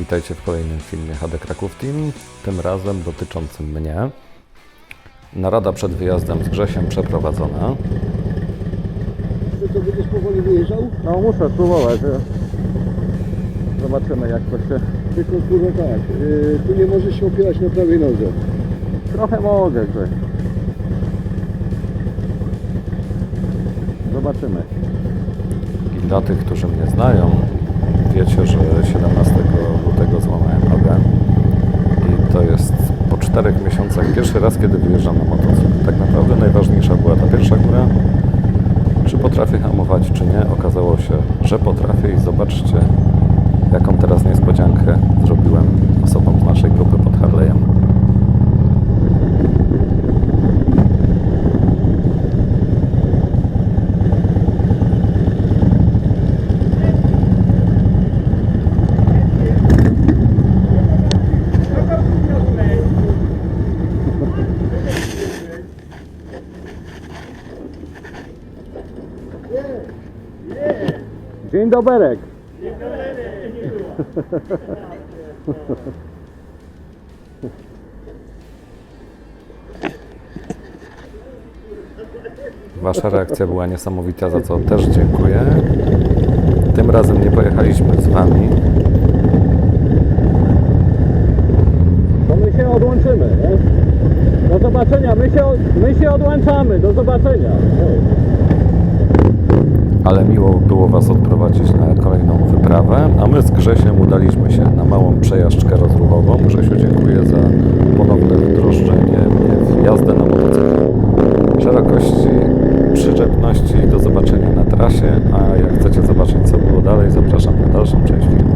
Witajcie w kolejnym filmie HD Kraków Team, tym razem dotyczącym mnie. Narada przed wyjazdem z Grzesiem przeprowadzona. Ty to będziesz powoli wyjeżdżał? No muszę spróbować. że- Zobaczymy jak to się... Tylko kurwa tak, yy, tu nie możesz się opierać na prawej nodze. Trochę mogę, że... Zobaczymy. I dla tych, którzy mnie znają, wiecie, że 17 lutego złamałem nogę. I to jest po czterech miesiącach pierwszy raz, kiedy wyjeżdżam na motocykl. Tak naprawdę najważniejsza była ta pierwsza góra. Czy potrafię hamować, czy nie? Okazało się, że potrafię i zobaczcie, Dzień doberek. Wasza reakcja była niesamowita, za co też dziękuję. Tym razem nie pojechaliśmy z Wami, To my się odłączymy, nie? Do zobaczenia. My się, my się odłączamy. Do zobaczenia. Ale miło było Was odprowadzić na kolejną wyprawę, a my z Grzesiem udaliśmy się na małą przejażdżkę rozruchową. Grzesiu, dziękuję za ponowne wdrożenie w jazdę na motocyklu. Szerokości, przyczepności, do zobaczenia na trasie, a jak chcecie zobaczyć co było dalej, zapraszam na dalszą część filmu.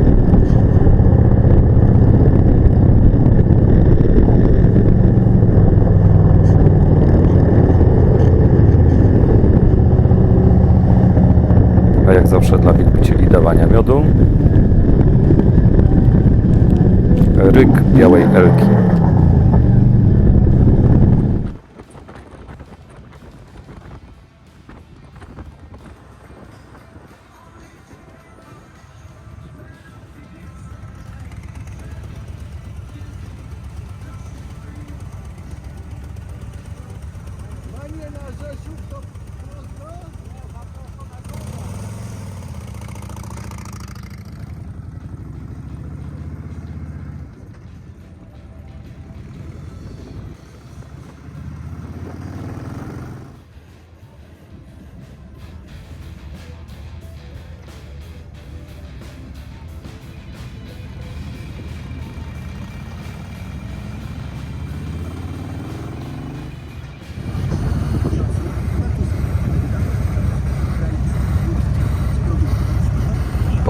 A jak zawsze dla wielbicieli dawania miodu ryk białej elki.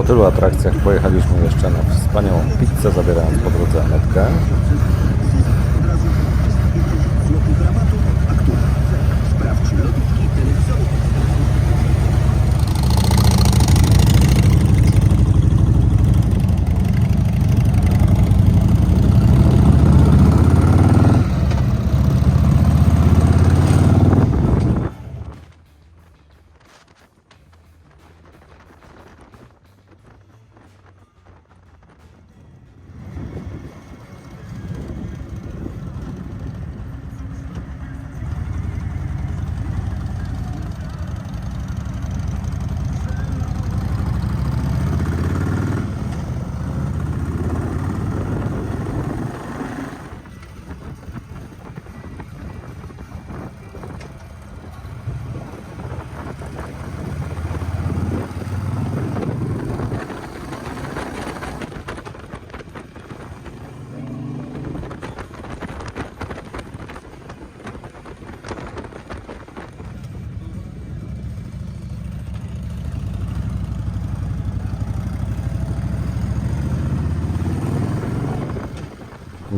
Tylu atrakcjach pojechaliśmy jeszcze na wspaniałą pizzę, zabierając po drodze Anetkę.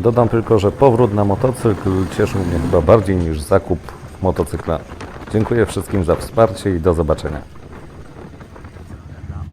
Dodam tylko, że powrót na motocykl cieszył mnie chyba bardziej niż zakup motocykla. Dziękuję wszystkim za wsparcie i do zobaczenia.